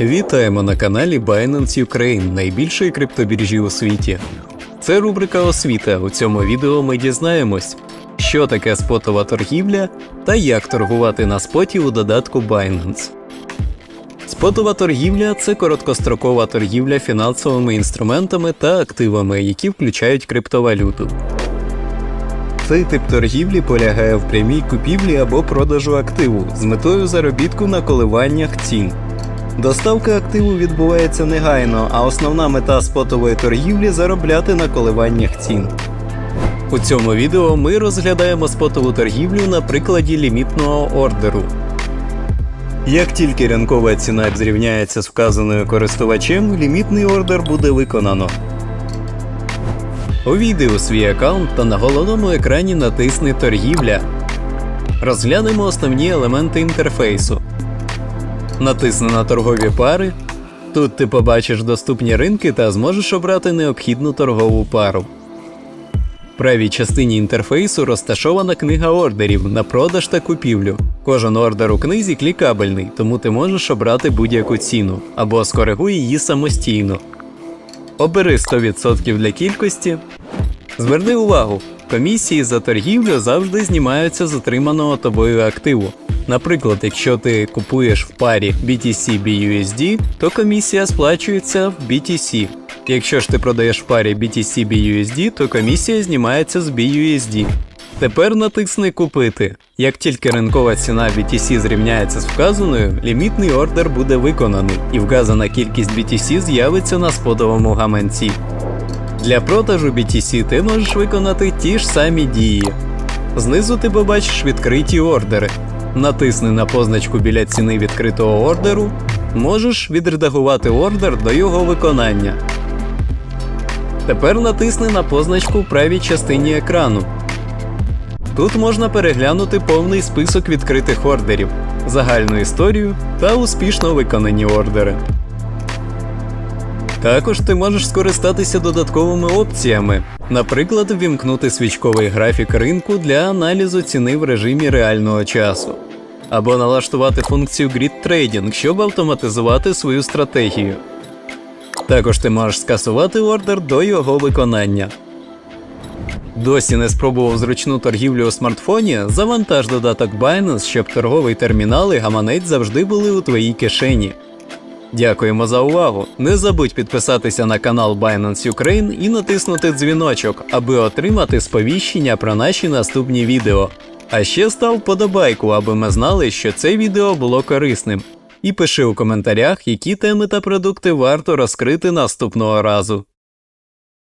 Вітаємо на каналі Binance Ukraine, найбільшої криптобіржі у світі. Це рубрика Освіта. У цьому відео ми дізнаємось, що таке спотова торгівля та як торгувати на споті у додатку Binance. Спотова торгівля це короткострокова торгівля фінансовими інструментами та активами, які включають криптовалюту. Цей тип торгівлі полягає в прямій купівлі або продажу активу з метою заробітку на коливаннях цін. Доставка активу відбувається негайно, а основна мета спотової торгівлі заробляти на коливаннях цін. У цьому відео ми розглядаємо спотову торгівлю на прикладі лімітного ордеру. Як тільки ринкова ціна зрівняється з вказаною користувачем, лімітний ордер буде виконано. Увійди у свій аккаунт та на головному екрані натисни Торгівля. Розглянемо основні елементи інтерфейсу. Натисни на торгові пари. Тут ти побачиш доступні ринки та зможеш обрати необхідну торгову пару. В правій частині інтерфейсу розташована книга ордерів на продаж та купівлю. Кожен ордер у книзі клікабельний, тому ти можеш обрати будь-яку ціну або скоригуй її самостійно. Обери 100% для кількості. Зверни увагу, комісії за торгівлю завжди знімаються з отриманого тобою активу. Наприклад, якщо ти купуєш в парі BTC BUSD, то комісія сплачується в BTC. Якщо ж ти продаєш в парі BTC BUSD, то комісія знімається з BUSD. Тепер натисни Купити. Як тільки ринкова ціна BTC зрівняється з вказаною, лімітний ордер буде виконаний, і вказана кількість BTC з'явиться на сподовому гаманці. Для продажу BTC ти можеш виконати ті ж самі дії. Знизу ти побачиш відкриті ордери. Натисни на позначку біля ціни відкритого ордеру, можеш відредагувати ордер до його виконання. Тепер натисни на позначку в правій частині екрану. Тут можна переглянути повний список відкритих ордерів, загальну історію та успішно виконані ордери. Також ти можеш скористатися додатковими опціями, наприклад, ввімкнути свічковий графік ринку для аналізу ціни в режимі реального часу, або налаштувати функцію Grid Trading, щоб автоматизувати свою стратегію. Також ти можеш скасувати ордер до його виконання. Досі не спробував зручну торгівлю у смартфоні? Завантаж додаток Binance, щоб торговий термінал і гаманець завжди були у твоїй кишені. Дякуємо за увагу! Не забудь підписатися на канал Binance Ukraine і натиснути дзвіночок, аби отримати сповіщення про наші наступні відео. А ще став вподобайку, аби ми знали, що це відео було корисним. І пиши у коментарях, які теми та продукти варто розкрити наступного разу.